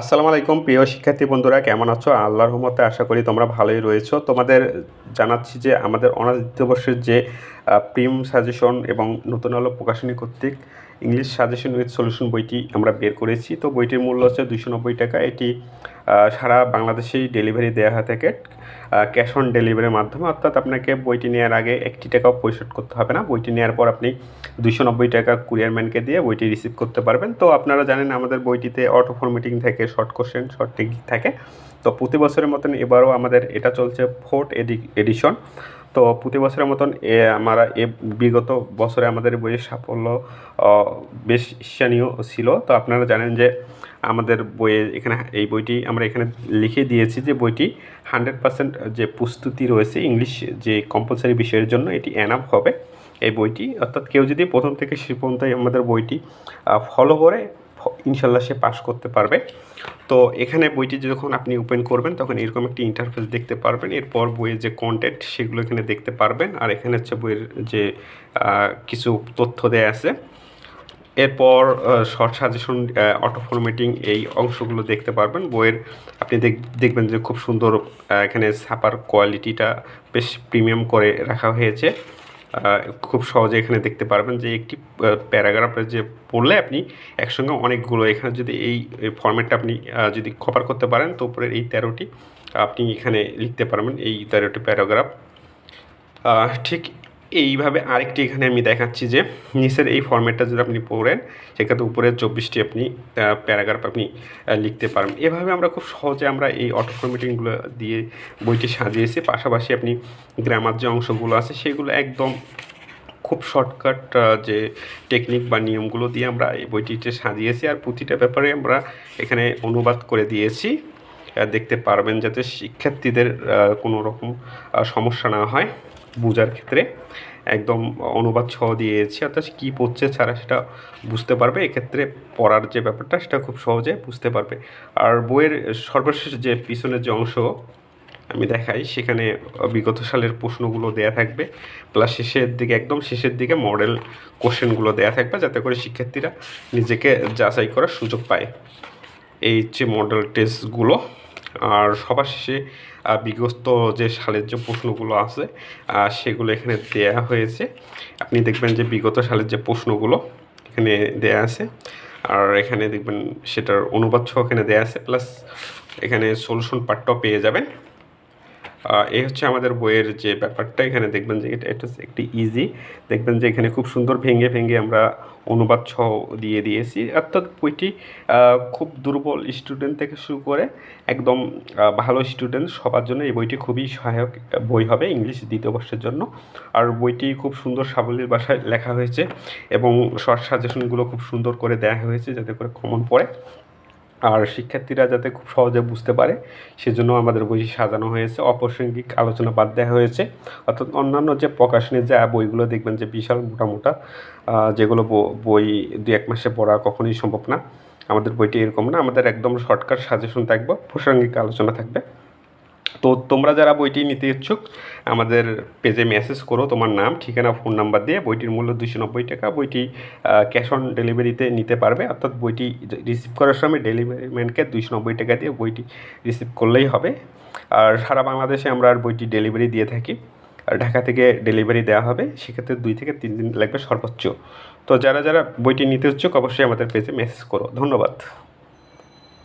আসসালামু আলাইকুম, প্রিয় শিক্ষার্থী বন্ধুরা, কেমন আছো? আল্লাহর রহমতে আশা করি তোমরা ভালোই রয়েছো। তোমাদের জানাচ্ছি যে আমাদের অনার্স দ্বিতীয় বর্ষের যে প্রিম সাজেশন এবং নতুন আলো প্রকাশনী কর্তৃক ইংলিশ সাজেশন উইথ সলিউশন বইটি আমরা বের করেছি। তো বইটির মূল্য হচ্ছে দুশো নব্বই টাকা। এটি সারা বাংলাদেশেই ডেলিভারি দেওয়া হয়ে থাকে। ক্যাশ অন ডেলিভারির মাধ্যমে। অর্থাৎ আপনাকে বইটি নেওয়ার আগে একটি টাকাও পরিশোধ করতে হবে না। বইটি নেওয়ার পর আপনি দুশো নব্বই টাকা কুরিয়ারম্যানকে দিয়ে বইটি রিসিভ করতে পারবেন। তো আপনারা জানেন আমাদের বইটিতে অটো ফরমেটিং থাকে শর্ট কোশ্চেন শর্ট টেকনিক থাকে। তো প্রতি বছরের মতন এবারও আমাদের এটা চলছে ফোর্থ এডিশন তো প্রতি বছরের মতন এ আমরা এ বিগত বছরে আমাদের বইয়ের সাফল্য বেশ ঈর্ষণীয় ছিল। তো আপনারা জানেন যে আমাদের বইয়ে এখানে এই বইটি আমরা এখানে লিখে দিয়েছি যে বইটি হান্ড্রেড পার্সেন্ট যে প্রস্তুতি রয়েছে ইংলিশ যে কম্পালসারি বিষয়ের জন্য এটি অ্যানাপ হবে। এই বইটি অর্থাৎ কেউ যদি প্রথম থেকে শেষ পর্যন্ত আমাদের বইটি ফলো করে ইনশাল্লাহ সে পাস করতে পারবে। তো এখানে বইটি যখন আপনি ওপেন করবেন, তখন এরকম একটি ইন্টারফেস দেখতে পারবেন। এরপর বইয়ের যে কন্টেন্ট সেগুলো এখানে দেখতে পারবেন। আর এখানে হচ্ছে বইয়ের যে কিছু তথ্য দেয়া আছে। এরপর শর্ট সাজেশন অটো ফরম্যাটিং এই অংশগুলো দেখতে পারবেন। বইয়ের, আপনি দেখ- দেখবেন যে খুব সুন্দর এখানে ছাপার কোয়ালিটিটা বেশ প্রিমিয়াম করে রাখা হয়েছে। খুব সহজে এখানে দেখতে পারবেন যে একটি প্যারাগ্রাফে যে পড়লে আপনি একসঙ্গে অনেকগুলো, এখানে যদি এই ফর্ম্যাটটা আপনি যদি কভার করতে পারেন, তো উপরের এই তেরোটি আপনি এখানে লিখতে পারবেন, এই তেরোটি প্যারাগ্রাফ ঠিক এইভাবে আরেকটি এখানে আমি দেখাচ্ছি যে নিচের এই ফর্ম্যাটটা যদি আপনি পড়েন, সেক্ষেত্রে উপরের চব্বিশটি আপনি প্যারাগ্রাফ আপনি লিখতে পারবেন। এভাবে আমরা খুব সহজে আমরা এই অটো ফর্মেটিংগুলো দিয়ে বইটি সাজিয়েছি। পাশাপাশি আপনি গ্রামার যে অংশগুলো আছে, সেগুলো একদম খুব শর্টকাট যে টেকনিক বা নিয়মগুলো দিয়ে আমরা এই বইটিতে সাজিয়েছি। আর প্রতিটা ব্যাপারে আমরা এখানে অনুবাদ করে দিয়েছি। দেখতে পারবেন যাতে শিক্ষার্থীদের কোনো রকম সমস্যা না হয়। বোঝার ক্ষেত্রে একদম অনুবাদ সহ দিয়েছি, অর্থাৎ কী পড়ছে ছাড়া সেটা বুঝতে পারবে। এক্ষেত্রে পড়ার যে ব্যাপারটা সেটা খুব সহজে বুঝতে পারবে। আর বইয়ের সর্বশেষ যে পিছনের যে অংশ আমি দেখাই, সেখানে বিগত সালের প্রশ্নগুলো দেয়া থাকবে। প্লাস শেষের দিকে, একদম শেষের দিকে মডেল কোশ্চেনগুলো দেয়া থাকবে, যাতে করে শিক্ষার্থীরা নিজেকে যাচাই করার সুযোগ পায়। এই যে মডেল টেস্টগুলো সবার শেষে বিগত যে সালের যে প্রশ্নগুলো আছে সেগুলো এখানে দেয়া হয়েছে। আপনি দেখবেন যে বিগত সালের যে প্রশ্নগুলো এখানে দেয়া আছে, আর এখানে দেখবেন সেটার অনুবাদ সহ এখানে দেয়া আছে, প্লাস এখানে সলিউশন পার্টটাও পেয়ে যাবেন। এই হচ্ছে আমাদের বইয়ের যে ব্যাপারটা। এখানে দেখবেন যে এটা এটা একটি ইজি দেখবেন যে এখানে খুব সুন্দর ভেঙে ভেঙে আমরা অনুবাদ সহ দিয়ে দিয়েছি। অর্থাৎ বইটি খুব দুর্বল স্টুডেন্ট থেকে শুরু করে একদম ভালো স্টুডেন্ট সবার জন্য এই বইটি খুবই সহায়ক বই হবে ইংলিশ দ্বিতীয় বর্ষের জন্য। আর বইটি খুব সুন্দর সাবলীল ভাষায় লেখা হয়েছে এবং শর্ট সাজেশনগুলো খুব সুন্দর করে দেওয়া হয়েছে যাতে করে কমন পড়ে। আর শিক্ষার্থীরা যাতে খুব সহজে বুঝতে পারে, সেজন্য আমাদের বই সাজানো হয়েছে। অপ্রাসঙ্গিক আলোচনা বাদ দেওয়া হয়েছে। অর্থাৎ অন্যান্য যে প্রকাশনের যে বইগুলো দেখবেন যে বিশাল মোটা মোটা যেগুলো বই দু এক মাসে পড়া কখনোই সম্ভব না। আমাদের বইটি এরকম না, আমাদের একদম শর্টকাট সাজেশন থাকবে, প্রাসঙ্গিক আলোচনা থাকবে। তো তোমরা যারা বইটি নিতে ইচ্ছুক, আমাদের পেজে মেসেজ করো তোমার নাম, ঠিকানা ফোন নাম্বার দিয়ে। বইটির মূল্য দুশো নব্বই টাকা। বইটি ক্যাশ অন ডেলিভারিতে নিতে পারবে। অর্থাৎ বইটি রিসিভ করার সময় ডেলিভারি ম্যানকে দুশো নব্বই টাকা দিয়ে বইটি রিসিভ করলেই হবে। আর সারা বাংলাদেশে আমরা আর বইটি ডেলিভারি দিয়ে থাকি। আর ঢাকা থেকে ডেলিভারি দেওয়া হবে। সেক্ষেত্রে দুই থেকে তিন দিন লাগবে সর্বোচ্চ। তো যারা যারা বইটি নিতে ইচ্ছুক, অবশ্যই আমাদের পেজে মেসেজ করো। ধন্যবাদ।